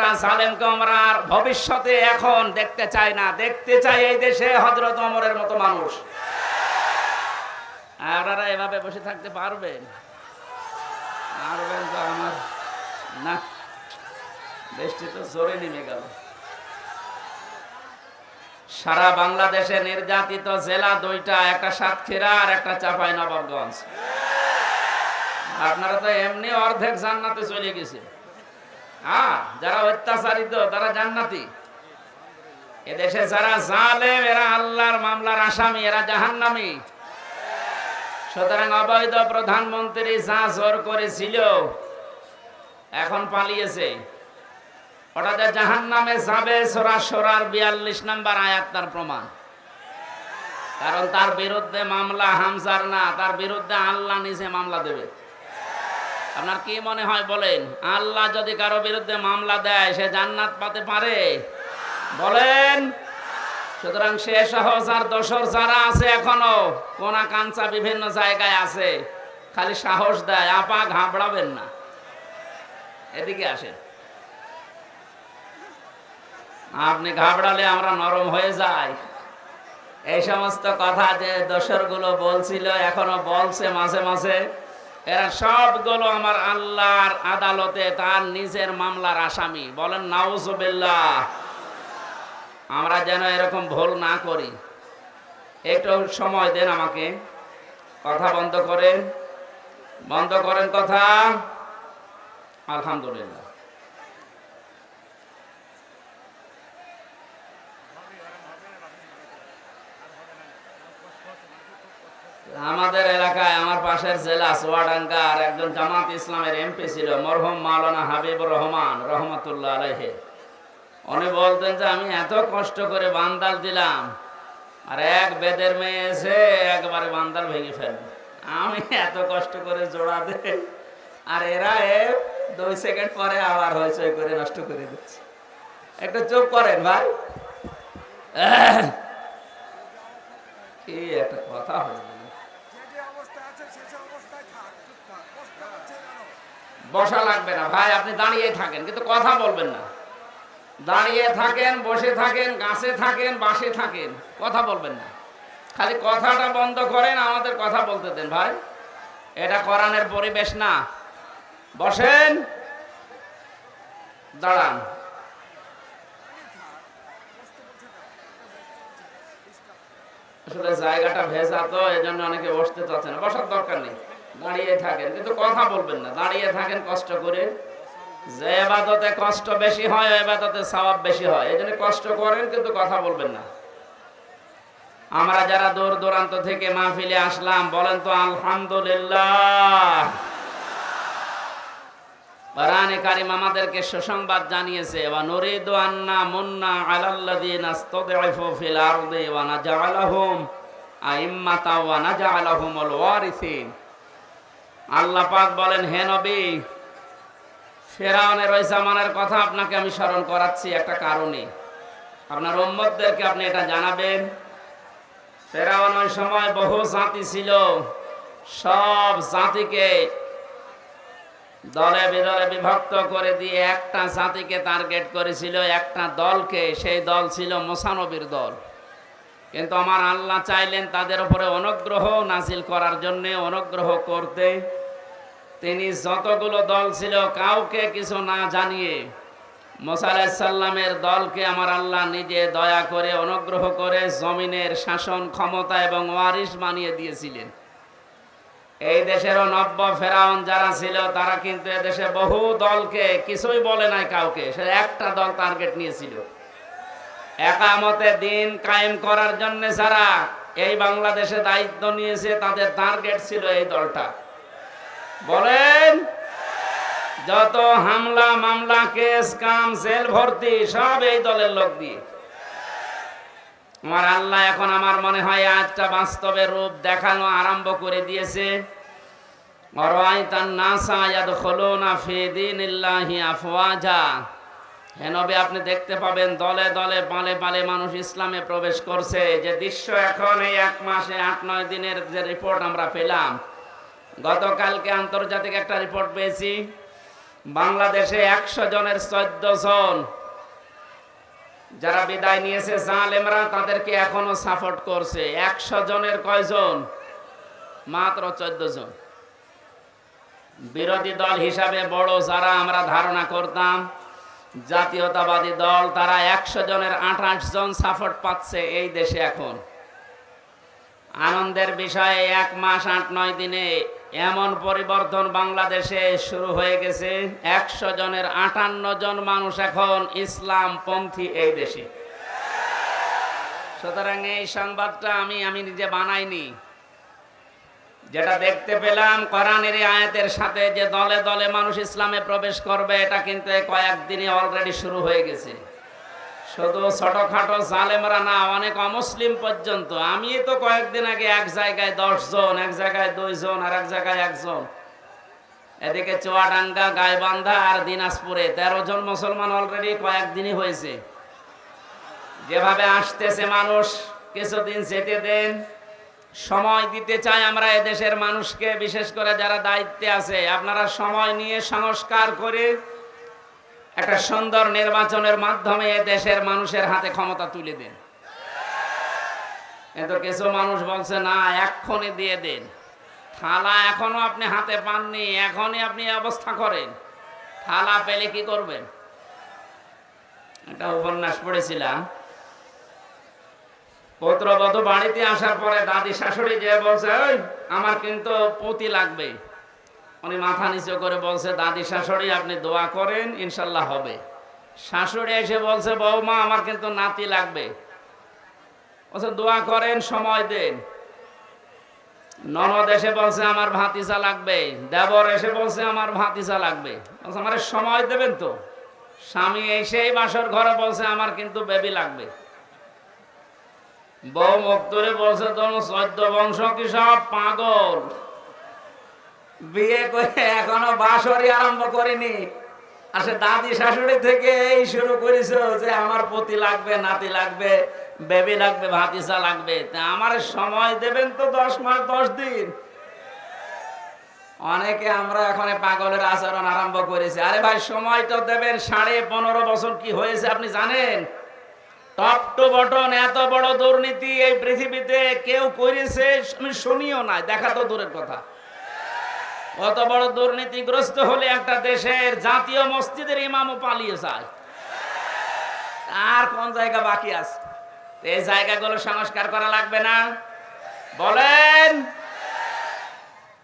একটা জালেমকে আমরা আর ভবিষ্যতে এখন দেখতে চাই না। দেখতে চাই এই দেশে হজরত অমরের মতো মানুষ। আপনারা এভাবে বসে থাকতে পারবেন? পারবেন তো আমার? না, দেশটি তো জোরে নেমে গেল। সারা বাংলাদেশে নির্যাতিত জেলা দুইটা, একটা সাতক্ষীরা আর একটা চাপাই আপনারা তো এমনি অর্ধেক জান্নাতে চলে গেছে। হ্যাঁ যারা অত্যাচারিত, তারা জান্নাতি। এদেশে যারা জালেম, এরা আল্লাহর মামলার আসামি, এরা জাহান্নামী। সুতরাং অবৈধ প্রধানমন্ত্রী যা জোর করেছিল, এখন পালিয়েছে। ওটাতে জাহান নামে যাবে সোরা সোরার বিয়াল্লিশ নাম্বার আয়াত তার প্রমাণ। কারণ তার বিরুদ্ধে মামলা হামসার না, তার বিরুদ্ধে আল্লাহ নিজে মামলা দেবে। আপনার কি মনে হয় বলেন? আল্লাহ যদি কারও বিরুদ্ধে মামলা দেয়, সে জান্নাত পাতে পারে? বলেন। সুতরাং সে সহজ আর যারা আছে এখনও কোনা কাঞ্চা বিভিন্ন জায়গায় আছে, খালি সাহস দেয়, আপা ঘাবড়াবেন না। এদিকে আসেন। আপনি ঘাবড়ালে আমরা নরম হয়ে যাই। এই সমস্ত কথা যে দোসরগুলো বলছিল, এখনও বলছে মাঝে মাঝে। এরা সবগুলো আমার আল্লাহর আদালতে তার নিজের মামলার আসামি। বলেন, নাউজুবিল্লাহ। আমরা যেন এরকম ভুল না করি। একটু সময় দেন আমাকে। কথা বন্ধ করেন। বন্ধ করেন কথা। আলহামদুলিল্লাহ। আমাদের এলাকায় আমার পাশের জেলা সোয়াডাঙ্গা আর একজন জামাত ইসলামের এমপি ছিল, মরহম মাওলানা হাবিবুর রহমান রহমতুল্লাহ আলহে উনি বলতেন যে, আমি এত কষ্ট করে বান্দাল দিলাম আর এক বেদের মেয়ে এসে একবারে বান্দাল ভেঙে ফেলবে আমি এত কষ্ট করে জোড়া দে আর এরা এ দুই সেকেন্ড পরে আবার হয়েছে করে নষ্ট করে দিচ্ছে। একটা চুপ করেন ভাই। কি একটা কথা হয়ে বসা লাগবে না। ভাই, আপনি দাঁড়িয়ে থাকেন, কিন্তু কথা বলবেন না। দাঁড়িয়ে থাকেন, বসে থাকেন, গাছে থাকেন, বাসে থাকেন, কথা বলবেন না। খালি কথাটা বন্ধ করেন, আমাদের কথা বলতে দেন, ভাই। এটা কোরআনের পরিবেশ না। বসেন। দাঁড়ান। আসলে জায়গাটা ভেজা তো এই জন্য অনেকে বসতে চাচ্ছে না। বসার দরকার নেই। দাঁড়িয়ে থাকেন, কিন্তু কথা বলবেন না। দাঁড়িয়ে থাকেন কষ্ট করে। যে এবাদতে কষ্ট বেশি হয় এবাদতে সওয়াব বেশি হয়। এই জন্য কষ্ট করেন, কিন্তু কথা বলবেন না। আমরা যারা দূর দূরান্ত থেকে মাহফিলে আসলাম, বলেন তো আলহামদুলিল্লাহ। আমাদেরকে সুসংবাদ জানিয়েছে আল্লাহ পাক বলেন, হে নবী, ফেরাউনের ওই জামানার কথা আপনাকে আমি স্মরণ করাচ্ছি একটা কারণে। আপনার উম্মতদেরকে আপনি এটা জানাবেন। ফেরাউন ওই সময় বহু জাতি ছিল। সব জাতিকে দলে বিদলে বিভক্ত করে দিয়ে একটা জাতিকে টার্গেট করেছিল, একটা দলকে। সেই দল ছিল মোসানবীর দল। কিন্তু আমার আল্লাহ চাইলেন তাদের উপরে অনুগ্রহ নাজিল করার জন্য, অনুগ্রহ করতে। তিনি যতগুলো দল ছিল, কাউকে কিছু না জানিয়ে মোসাল্লামের দলকে আমার আল্লাহ নিজে দয়া করে, অনুগ্রহ করে জমিনের শাসন ক্ষমতা এবং ওয়ারিস বানিয়ে দিয়েছিলেন। এই দেশেরও নব্য ফেরাউন যারা ছিল, তারা কিন্তু এদেশে বহু দলকে কিছুই বলে নাই কাউকে। সে একটা দল টার্গেট নিয়েছিল। একামতে দিন কায়েম করার জন্য যারা এই বাংলাদেশে দায়িত্ব নিয়েছে, তাদের টার্গেট ছিল এই দলটা। বলেন, যত হামলা, মামলা, কেস, কাম সেল ভর্তি, সব এই দলের লোক দিয়ে। আমার আল্লাহ এখন আমার মনে হয় আজটা বাস্তবে রূপ দেখানো আরম্ভ করে দিয়েছে। আপনি দেখতে পাবেন দলে দলে, পালে পালে মানুষ ইসলামে প্রবেশ করছে। যে দৃশ্য এখন এই এক মাসে, আট নয় দিনের যে রিপোর্ট আমরা পেলাম গতকালকে আন্তর্জাতিক একটা রিপোর্ট পেয়েছি। বাংলাদেশে একশো জনের চোদ্দ জন যারা বিদায় নিয়েছে জালেমরা তাদেরকে এখনও সাপোর্ট করছে। একশো জনের কয়জন? মাত্র চোদ্দ জন। বিরোধী দল হিসাবে বড় যারা আমরা ধারণা করতাম, জাতীয়তাবাদী দল, তারা একশো জনের আঠাশ জন সাপোর্ট পাচ্ছে এই দেশে এখন। আনন্দের বিষয়ে এক মাস আট নয় দিনে এমন পরিবর্তন বাংলাদেশে শুরু হয়ে গেছে। একশো জনের আটান্ন জন মানুষ এখন ইসলাম পন্থী এই দেশে। সুতরাং এই সংবাদটা আমি আমি নিজে বানাইনি। যেটা দেখতে পেলাম কোরআনের আয়াতের সাথে যে দলে দলে মানুষ ইসলামে প্রবেশ করবে, এটা কিন্তু কয়েকদিনে অলরেডি শুরু হয়ে গেছে। শুধু ছোটখাটো জালেমরা না, অনেক অমুসলিম পর্যন্ত। আমি তো কয়েকদিন আগে এক জায়গায় দশ জন এক জায়গায় দুইজন, আর এক জায়গায় একজন। এদিকে চুয়াডাঙ্গা, গাইবান্ধা আর দিনাজপুরে তেরো জন মুসলমান অলরেডি কয়েকদিনই হয়েছে। যেভাবে আসতেছে মানুষ, কিছুদিন যেতে দেন। সময় দিতে চাই আমরা এদেশের মানুষকে, বিশেষ করে যারা দায়িত্বে আছে। আপনারা সময় নিয়ে সংস্কার করে একটা সুন্দর নির্বাচনের মাধ্যমে দেশের মানুষের হাতে ক্ষমতা তুলে দেন। কিন্তু কিছু মানুষ বলছে না এক্ষণে দিয়ে দেন। থালা এখনও আপনি হাতে পাননি এখনই আপনি অবস্থা করেন। থালা পেলে কি করবেন? একটা উপন্যাস পড়েছিলাম। পুত্রবধূ বাড়িতে আসার পরে দাদি শাশুড়ি যে বলছে "ওই, আমার কিন্তু পুঁতি লাগবে। উনি মাথা নিচু করে বলছে, দাদি শাশুড়ি, আপনি দোয়া করেন, ইনশাল্লাহ হবে। শাশুড়ি এসে বলছে বৌমা আমার কিন্তু নাতি লাগবে। বলছে, দোয়া করেন, সময় দেন। ননদ এসে বলছে, আমার ভাতিজা লাগবে। দেবর এসে বলছে, আমার ভাতিজা লাগবে। বলছে, আমার সময় দেবেন তো। স্বামী এসেই বাসর ঘরে বলছে, আমার কিন্তু বেবি লাগবে। বউ মুখ বলছে, তোর চোদ্দ বংশ কি সব পাগল? বিয়ে করে এখনও বাসরই আরম্ভ করিনি। আসে দাদি শাশুড়ি থেকে এই শুরু করেছ যে আমার পতি লাগবে, নাতি লাগবে, বেবি লাগবে ভাতিসা লাগবে। তা আমার সময় দেবেন তো দশ মাস, দশ দিন। অনেকে আমরা এখন পাগলের আচরণ আরম্ভ করেছি। আরে ভাই, সময়টা দেবেন। সাড়ে পনেরো বছর কি হয়েছে আপনি জানেন? টপ টু বটন এত বড় দুর্নীতি এই পৃথিবীতে কেউ করেছে, আমি শুনিও না দেখা তো দূরের কথা। অত বড় দুর্নীতিগ্রস্ত হলে একটা দেশের জাতীয় মসজিদের ইমামও পালিয়ে যায়। আর কোন জায়গা বাকি আছে? এই জায়গাগুলো সংস্কার করা লাগবে না। বলেন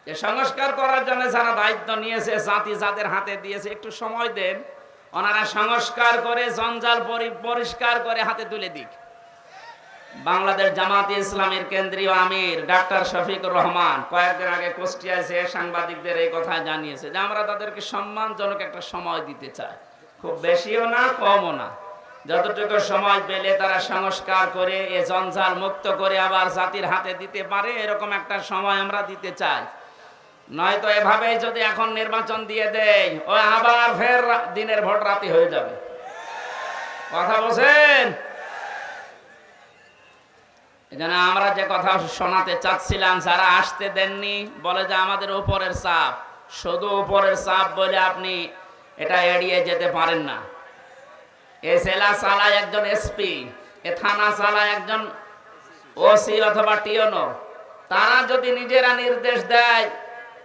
যে সংস্কার করার জন্য যারা দায়িত্ব নিয়েছে, জাতি যাদের হাতে দিয়েছে, একটু সময় দেন। ওনারা সংস্কার করে, জঞ্জাল পরি- পরিষ্কার করে হাতে তুলে দিক। বাংলাদেশ জামাত ইসলামের কেন্দ্রীয় আমির ডাক্তার শফিকুর রহমান কয়েকদিন আগে কুষ্টিয়ায় সাংবাদিকদের এই কথা জানিয়েছে যে আমরা তাদেরকে সম্মানজনক একটা সময় দিতে চাই। খুব বেশিও না, কমও না। যতটুকু সময় পেলে তারা সংস্কার করে, এ জঞ্জাল মুক্ত করে আবার জাতির হাতে দিতে পারে, এরকম একটা সময় আমরা দিতে চাই। নয়তো এভাবে যদি এখন নির্বাচন দিয়ে দেয় ও আবার ফের দিনের ভোট রাতে হয়ে যাবে। কথা বলছেন? এখানে আমরা যে কথা শোনাতে চাচ্ছিলাম, যারা আসতে দেননি, বলে যে আমাদের উপরের চাপ। শুধু উপরের চাপ বলে আপনি এটা এড়িয়ে যেতে পারেন না। এ জেলা চালায় একজন এসপি, এ থানা চালায় একজন ওসি অথবা টিওনো তারা যদি নিজেরা নির্দেশ দেয়,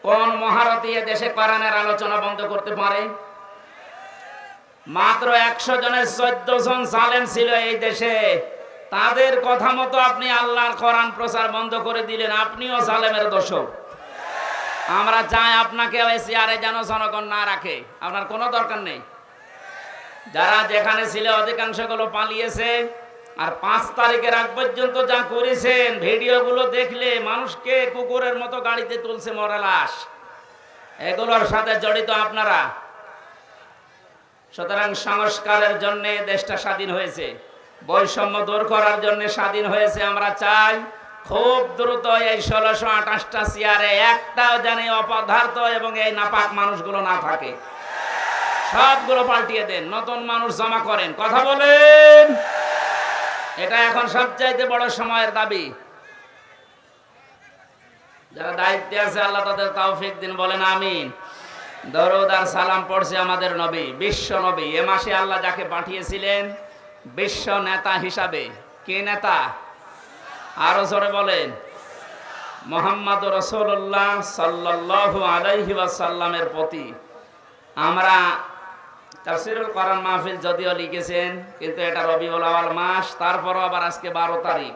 কোন মহারথী এ দেশে কোরআনের আলোচনা বন্ধ করতে পারে? মাত্র একশো জনের চোদ্দ জন জালেম ছিল এই দেশে। তাদের কথা মতো আপনি আল্লাহর কোরআন প্রচার বন্ধ করে দিলেন, আপনিও সালেমের দোষক আমরা চাই আপনাকে চেয়ারে যেন জনগণ না রাখে। আপনার কোনো দরকার নেই। যারা যেখানে ছিল অধিকাংশগুলো পালিয়েছে, আর পাঁচ তারিখের আগ পর্যন্ত যা করেছেন, ভিডিওগুলো দেখলে মানুষকে কুকুরের মতো গাড়িতে তুলছে মরা লাশ। এগুলোর সাথে জড়িত আপনারা। সুতরাং সংস্কারের জন্য দেশটা স্বাধীন হয়েছে। বৈষম্য দূর করার জন্য স্বাধীন হয়েছে, আমরা চাই খুব দ্রুত এই ষোলোশো আঠাশটা চেয়ারে একটাও জানি অপদার্থ এবং এই নাপাক মানুষগুলো না থাকে। সবগুলো পাল্টিয়ে দেন, নতুন মানুষ জমা করেন। কথা বলেন। এটা এখন সবচাইতে বড় সময়ের দাবি। যারা দায়িত্বে আছে, আল্লাহ তাদের তৌফিক দিন, বলেন আমিন। দরুদ আর সালাম পড়ছে আমাদের নবী, বিশ্ব নবী। এ মাসে আল্লাহ যাকে পাঠিয়েছিলেন বিশ্ব নেতা হিসাবে, কে নেতা? আরও জোরে বলেন। মোহাম্মদ রসুল্লাহ সাল্লাহ আলাইহি ওয়াসাল্লামের প্রতি। আমরা তাফসিরুল কোরআন মাহফিল যদিও লিখেছেন, কিন্তু এটা রবিউল আওয়াল মাস, তারপরও আবার আজকে বারো তারিখ।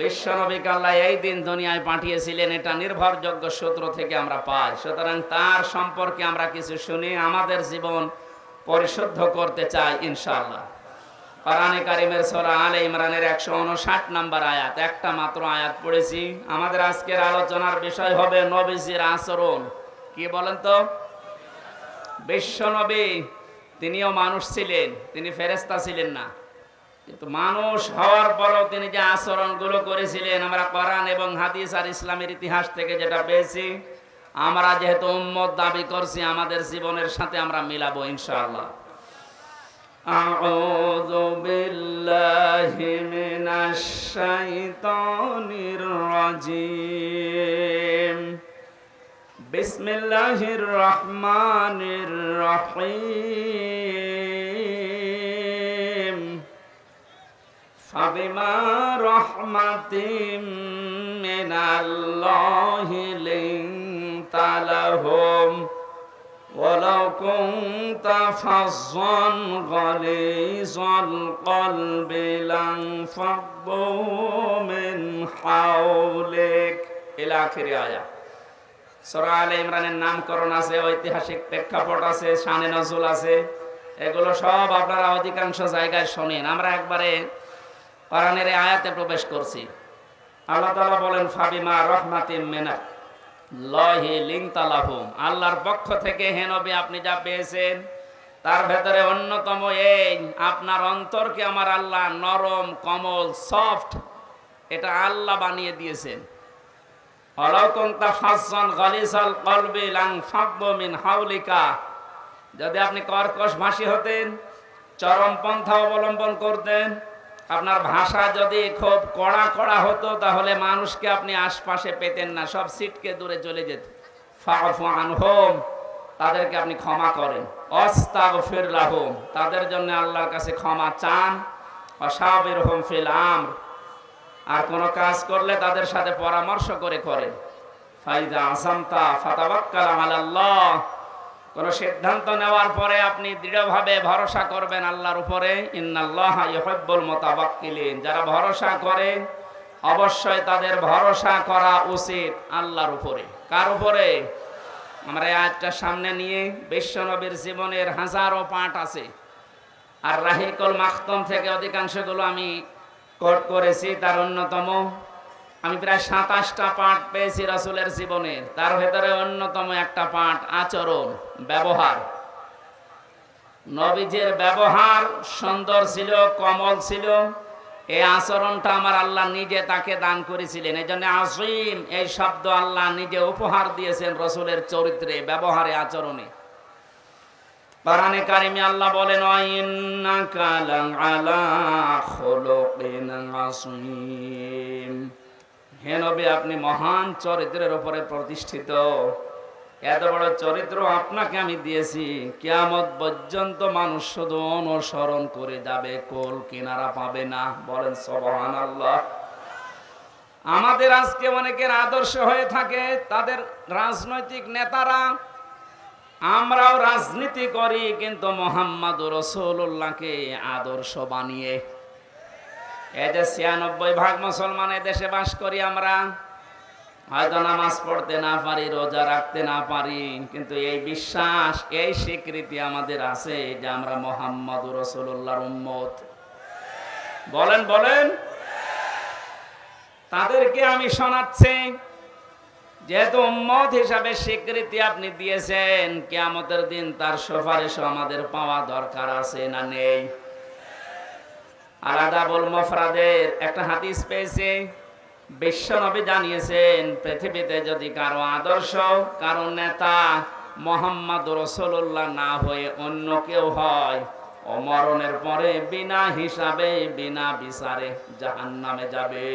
বিশ্ব নবীকে আল্লাহ এই দিন দুনিয়ায় পাঠিয়েছিলেন, এটা নির্ভরযোগ্য সূত্র থেকে আমরা পাই। সুতরাং তার সম্পর্কে আমরা কিছু শুনি আমাদের জীবন পরিশুদ্ধ করতে চাই, ইনশাআল্লাহ। কোরআনে কারিমের ইমরানের আয়াত। একটা মাত্র আয়াত পড়েছি। আমাদের আজকের আলোচনার বিষয় হবে নবীজির আচরণ। কি বলেন তো? তিনিও মানুষ ছিলেন, তিনি ফেরেস্তা ছিলেন না। কিন্তু মানুষ হওয়ার পরও তিনি যে আচরণগুলো করেছিলেন, আমরা কোরআন এবং হাদিস আর ইসলামের ইতিহাস থেকে যেটা পেয়েছি, আমরা যেহেতু উম্মত দাবি করছি, আমাদের জীবনের সাথে আমরা মিলাবো ইনশাআল্লাহ। أعوذ بالله من الشيطان الرجيم بسم الله الرحمن الرحيم فبما رحمة من الله لنت لهم ولو كنت فظا غليظ القلب لانفضوا من حولك إلى آخر آية সরা আলে ইমরানের নামকরণ আছে ঐতিহাসিক প্রেক্ষাপট আছে শানে নজরুল আছে এগুলো সব আপনারা অধিকাংশ জায়গায় শোনেন আমরা একবারে কোরআনের এই আয়াতে প্রবেশ করছি আল্লাহ তাআলা বলেন ফাবিমা রহমাতিম মেনা লহি লিং তালাহুম আল্লাহর পক্ষ থেকে হে নবী, আপনি যা পেয়েছেন, তার ভেতরে অন্যতম এই, আপনার অন্তরকে আমার আল্লাহ নরম, কমল, সফট, এটা আল্লাহ বানিয়ে দিয়েছেন। যদি আপনি কর্কশ ভাষী হতেন চরম পন্থা অবলম্বন করতেন আপনার ভাষা যদি খুব কড়া কড়া হতো, তাহলে মানুষকে আপনি আশপাশে পেতেন না, সব সিটকে দূরে চলে যেত। ফাফু আনহুম, তাদেরকে আপনি ক্ষমা করেন। অস্তাগফির লাহুম তাদের জন্য আল্লাহর কাছে ক্ষমা চান। অসাবির হোম ফিল আমর, আর কোনো কাজ করলে তাদের সাথে পরামর্শ করে করেন। ফাইদা আসামতা ফাতাবাক্কাল আলাল্লাহ কোন সিদ্ধান্ত নেওয়ার পরে আপনি দৃঢ়ভাবে ভরসা করবেন আল্লাহর উপরে, ইন্নাল্লাহ মুতাওয়াক্কিলিন যারা ভরসা করে, অবশ্যই তাদের ভরসা করা উচিত আল্লাহর উপরে। কার উপরে? আমরা আয়াতটা সামনে নিয়ে বিশ্বনবীর জীবনের হাজারো পাঠ আছে। আর রাহিকুল মাখতম থেকে অধিকাংশগুলো আমি কোট করেছি, তার অন্যতম। আমি প্রায় সাতাশটা পাঠ পেয়েছি রাসুলের জীবনের তার ভেতরে অন্যতম একটা পাঠ আচরণ, ব্যবহার। নবীজের ব্যবহার সুন্দর ছিল, কমল ছিল। এই আচরণটা আমার আল্লাহ নিজে তাকে দান করেছিলেন। এই জন্য আসিম এই শব্দ আল্লাহ নিজে উপহার দিয়েছেন রসুলের চরিত্রে, ব্যবহারে, আচরণে। কোরআনে কারিমে আল্লাহ বলেন খুলুকিন আসীম হে নবী, আপনি মহান চরিত্রের উপরে প্রতিষ্ঠিত। এত বড় চরিত্র আপনাকে আমি দিয়েছি। কিয়ামত পর্যন্ত মানুষ শুধু অনুসরণ করে যাবে, কোল কিনারা পাবে না। বলেন সবহান আল্লাহ আমাদের আজকে অনেকের আদর্শ হয়ে থাকে, তাদের রাজনৈতিক নেতারা, আমরাও রাজনীতি করি, কিন্তু মোহাম্মদ রসুল্লাহকে আদর্শ বানিয়ে যে ছিয়ানব্বই ভাগ মুসলমান দেশে বাস করি আমরা। হয়তো নামাজ পড়তে না পারি, রোজা রাখতে না পারি, কিন্তু এই বিশ্বাস, এই স্বীকৃতি আমাদের আছে যে আমরা মোহাম্মদ রসুল্লাহর উম্মত। বলেন বলেন। তাদেরকে আমি শোনাচ্ছি, যেহেতু উম্মত হিসাবে স্বীকৃতি আপনি দিয়েছেন, কেয়ামতের দিন তার সুপারিশও আমাদের পাওয়া দরকার আছে না নেই? আলাদা বল মফরাদের একটা হাদিস পেয়েছে। বিশ্বনবী জানিয়েছেন, পৃথিবীতে যদি কারও আদর্শ, কারও নেতা মোহাম্মদ না হয়ে অন্য কেউ হয়, অমরণের পরে বিনা হিসাবে, বিনা বিচারে জাহান নামে যাবে।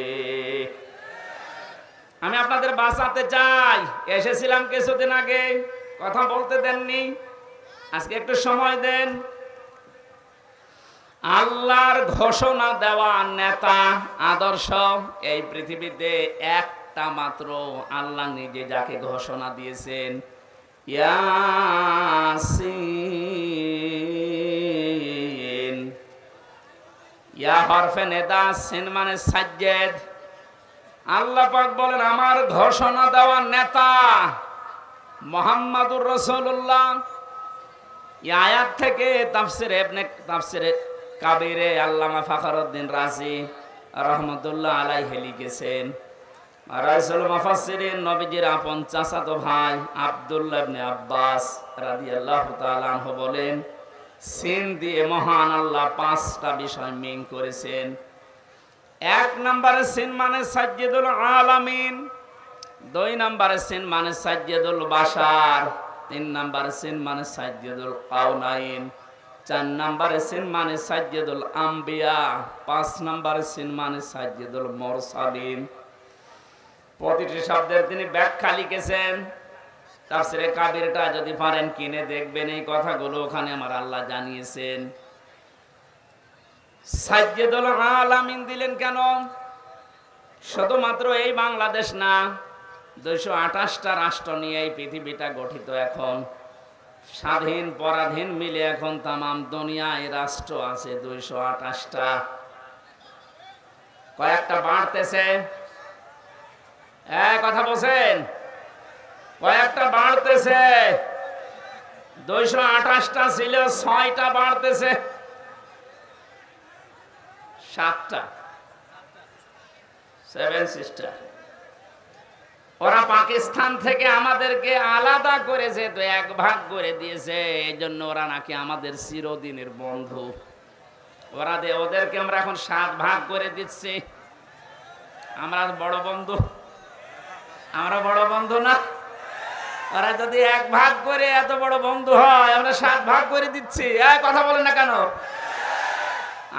আমি আপনাদের বাঁচাতে চাই। এসেছিলাম কিছুদিন আগে, কথা বলতে দেননি। আজকে একটু সময় দেন। আল্লাহর ঘোষণা দেওয়া নেতা আদর্শ এই পৃথিবীতে একটা মাত্র আল্লাহ নিজে যাকে ঘোষণা দিয়েছেন। ইয়াসিন। ইয়া হরফে নেদা, সিন মানে সাজ্জেদ। আল্লাহ পাক বলেন, আমার ঘোষণা দেওয়া নেতা মোহাম্মদুর রসুল্লাহ আয়াত থেকে তাফসির এবনে তাফসিরে কাবিরে আল্লামা ফাখরউদ্দিন রাজি রহমতুল্লাহ আলাইহি লিখেছেন, রাইসুল মুফাসসিরিন নবীজির আপন চাচাতো ভাই আব্দুল্লাহ ইবনে আব্বাস রাদিয়াল্লাহু তাআলা আনহু বলেন, সিন দিয়ে মহান আল্লাহ পাঁচটা বিষয় মিন করেছেন। এক নম্বরে সিন মানে সাজ্জিদুল আলামিন, দুই নম্বরে সিন মানে সাজ্জিদুল বাশার, তিন নম্বরে সিন মানে সাজ্জিদুল কাউনাইন চার নম্বরে সিন মানে সাজ্জিদুল আম্বিয়া, পাঁচ নম্বরে সিন মানে সাজ্জিদুল মুরসালিন। প্রতিটি শব্দের তিনি ব্যাখ্যা লিখেছেন। তাফসিরে কাবিরটা যদি পারেন কিনে দেখবেন এই কথাগুলো, ওখানে আমার আল্লাহ জানিয়েছেন। সাজ্জেদুল আলামিন দিলেন কেন? শুধুমাত্র এই বাংলাদেশ না, দুইশো আঠাশটা রাষ্ট্র নিয়ে এই পৃথিবীটা গঠিত এখন। স্বাধীন, পরাধীন মিলে এখন তামাম দুনিয়ায় রাষ্ট্র আছে দুইশো আঠাশটা। কয়েকটা বাড়তেছে। কথা বলছেন? কয়েকটা বাড়তেছে। দুইশো আঠাশটা ছিল, ছয়টা বাড়তেছে। সাতটা। সেভেন সিস্টার পাকিস্তান থেকে আমাদেরকে আলাদা করেছে তো এক ভাগ করে দিয়েছে এই জন্য ওরা নাকি আমাদের চিরদিনের বন্ধু। ওরা দে, ওদেরকে আমরা এখন সাত ভাগ করে দিচ্ছি। আমরা বড় বন্ধু, আমরা বড় বন্ধু না। ওরা যদি এক ভাগ করে এত বড় বন্ধু হয়, আমরা সাত ভাগ করে দিচ্ছি। এই কথা বলেন না কেন?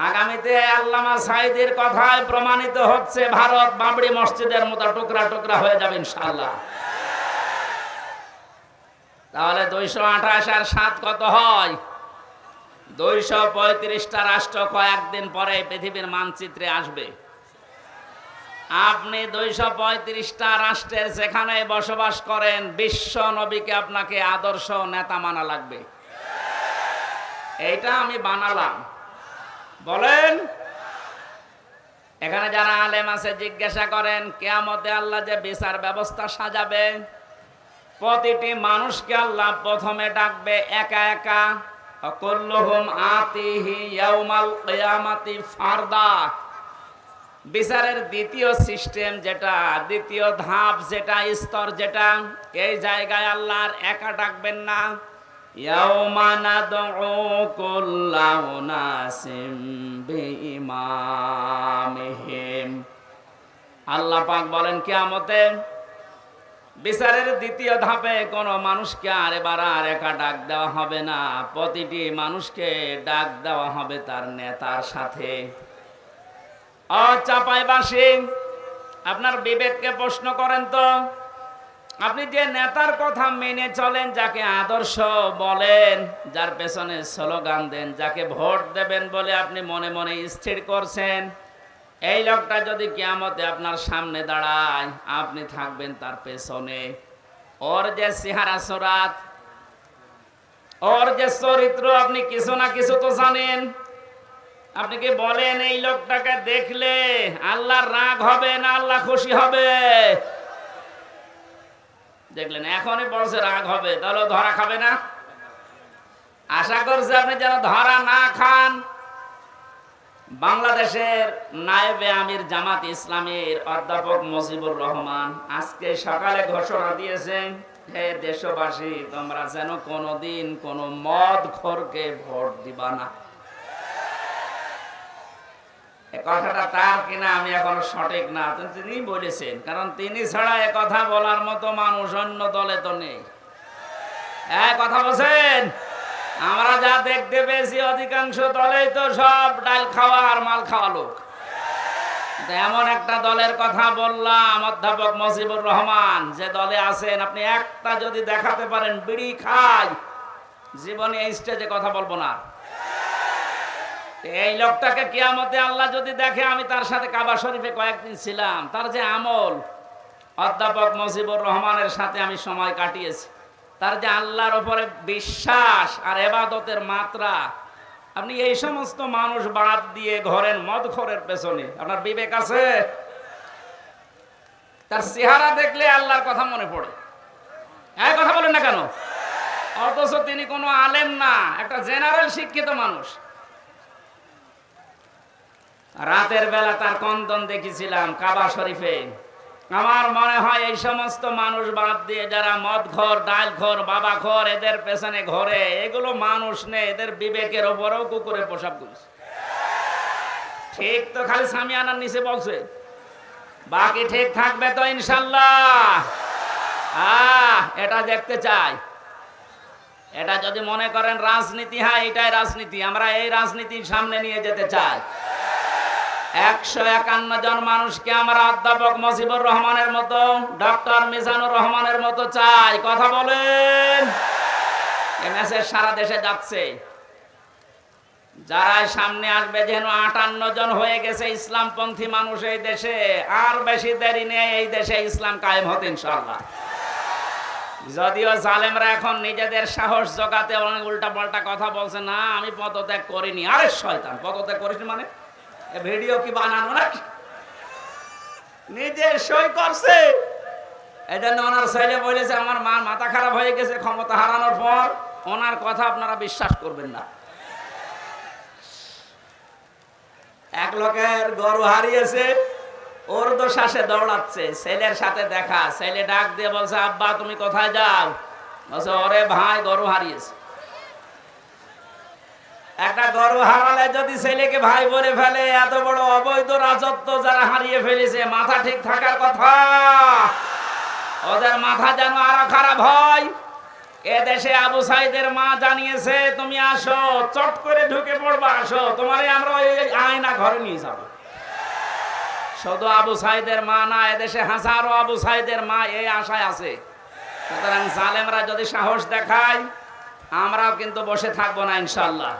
আগামীতে আল্লামা সাইদের কথায় প্রমাণিত হচ্ছে ভারত বাবরি মসজিদের মতো টুকরা টুকরা হয়ে যাবে ইনশাআল্লাহ। তাহলে দুইশো আঠাশ আর সাত কত হয়? দুইশো পঁয়ত্রিশটা রাষ্ট্র কয়েকদিন পরে পৃথিবীর মানচিত্রে আসবে। আপনি দুইশো পঁয়ত্রিশটা রাষ্ট্রের যেখানে বসবাস করেন, বিশ্ব নবীকে আপনাকে আদর্শ নেতা মানা লাগবে। এইটা আমি বানালাম। বলেন। এখানে যারা আলেম আছে, জিজ্ঞাসা করেন, কেয়ামতে আল্লাহ যে বিচার ব্যবস্থা সাজাবে? প্রতিটি মানুষকে আল্লাহ প্রথমে ডাকবে, একা একা। অকুল্লুহুম আতিহি ইয়াউমাল ফারদা। বিচারের দ্বিতীয় সিস্টেম যেটা, দ্বিতীয় ধাপ যেটা, স্তর যেটা, এই জায়গায় আল্লাহর একা ডাকবেন না। ইয়াউমা নাদউ কুল্লা উনাসিম বিইমামিহিম। আল্লাহ পাক বলেন, কিয়ামতে বিচারের দ্বিতীয় ধাপে কোনো মানুষকে আর এবার আর একা ডাক দেওয়া হবে না। প্রতিটি মানুষকে ডাক দেওয়া হবে তার নেতার সাথে। অচাপাইবাসী আপনার বিবেককে প্রশ্ন করেন তো আপনি যে নেতার কথা মেনে চলেন, যাকে আদর্শ বলেন, যার পেছনে স্লোগান দেন, যাকে ভোট দেবেন বলে আপনি মনে মনে স্থির করছেন, এই লোকটা যদি কিয়ামতে আপনার সামনে দাঁড়ায়, আপনি থাকবেন তার পেছনে। ওর যে চেহারা সরাত, ওর যে চরিত্র, আপনি কিছু না কিছু তো জানেন। আপনি কি বলেন, এই লোকটাকে দেখলে আল্লাহর রাগ হবে না আল্লাহ খুশি হবে? দেখলেন, এখনই বলছে রাগ হবে, তাহলে ধরা খাবে না। আশা করছে আপনি যেন ধরা না খান। বাংলাদেশের নায়েবে আমির জামাত ইসলামের অধ্যাপক মুজিবুর রহমান আজকে সকালে ঘোষণা দিয়েছেন হে দেশবাসী, তোমরা যেন কোনোদিন কোনো মদ খোরকে ভোট দিবা না। কথাটা তার কিনা আমি এখন সঠিক না তিনি বলেছেন, কারণ তিনি ছাড়া এ কথা বলার মতো মানুষ অন্য দলে তো নেই। হ্যাঁ কথা বলছেন? আমরা যা দেখতে পেয়েছি, অধিকাংশ দলেই তো সব ডাল খাওয়া আর মাল খাওয়া লোক। এমন একটা দলের কথা বললাম, অধ্যাপক মজিবুর রহমান, যে দলে আছেন, আপনি একটা যদি দেখাতে পারেন, বিড়ি খাই, জীবনে এই স্টেজে কথা বলব না। এই লোকটাকে কিয়ামতে আল্লাহ যদি দেখে আমি তার সাথে কাবা শরীফে কয়েকদিন ছিলাম, তার যে আমল, অধ্যাপক মজিবুর রহমানের সাথে আমি সময় কাটিয়েছি। তার যে আল্লাহর ওপরে বিশ্বাস আর এবাদতের মাত্রা, আপনি এই সমস্ত মানুষ বাদ দিয়ে ঘরের মদ ঘরের পেছনে, আপনার বিবেক আছে? তার চেহারা দেখলে আল্লাহর কথা মনে পড়ে। হ্যাঁ কথা বলেন না কেন? অথচ তিনি কোনো আলেম না, একটা জেনারেল শিক্ষিত মানুষ। রাতের বেলা তার কন্দন দেখেছিলাম কাবা শরীফে। আমার মনে হয় এই সমস্ত মানুষ বাদ দিয়ে যারা মদ ঘর ডাল ঘর বাবা ঘর এদের পেছনে ঘরে, এগুলো মানুষ নেই এদের বিবেকের ওপরেও কুকুরে পোশাক করছে ঠিক তো খালি সামিয়ানার নিচে বলছে। বাকি ঠিক থাকবে তো ইনশাল্লাহ। এটা দেখতে চাই। এটা যদি মনে করেন রাজনীতি হ্যাঁ এটাই রাজনীতি, আমরা এই রাজনীতির সামনে নিয়ে যেতে চাই। একশো একান্ন জন মানুষকে আমরা অধ্যাপক মজিবুর রহমানের মতো, ডক্টর মিজানুর রহমানের মতো চাই। কথা বলেন। সারা দেশে যাচ্ছে। যারা সামনে আসবে, যেন আটান্ন জন হয়ে গেছে ইসলামপন্থী মানুষ এই দেশে। আর বেশি দেরি নেই, এই দেশে ইসলাম কায়েম হতে ইনশাল্লাহ যদিও জালেমরা এখন নিজেদের সাহস জগাতে অনেক উল্টা পাল্টা কথা বলছে, না, আমি পদত্যাগ করিনি। আরে শয়তান, পদত্যাগ করিস মানে? ভিডিও কি বানানো নাকি? নিজে সই করছে। এই জন্য ওনার ছেলে বলেছে, আমার মা মাথা খারাপ হয়ে গেছে, ক্ষমতা হারানোর পর ওনার কথা আপনারা বিশ্বাস করবেন না। এক লোকের গরু হারিয়েছে, ওর তো দৌড়াচ্ছে, ছেলের সাথে দেখা, ছেলে ডাক দিয়ে বলছে, আব্বা, তুমি কোথায় যাও? বলছে, ওরে ভাই, গরু হারিয়েছে। একটা গরু হারালে যদি ছেলেকে ভাই বলে ফেলে, এত বড় অবৈধ রাজত্ব যারা হারিয়ে ফেলেছে, মাথা ঠিক থাকার কথা। ওদের মাথা যেন আরও খারাপ হয়। এ দেশে আবু সাইদের মা জানিয়েছে, তুমি আসো, চট করে ঢুকে পড়বা, আসো। তোমারে আমরা ওই আয়না ঘরে নিয়ে যাব। শুধু আবু সাইদের মা না, এদেশে হাজারো আবু সাইদের মা এই আশায় আছে। সুতরাং জালেমরা যদি সাহস দেখায়, আমরাও কিন্তু বসে থাকব না ইনশাল্লাহ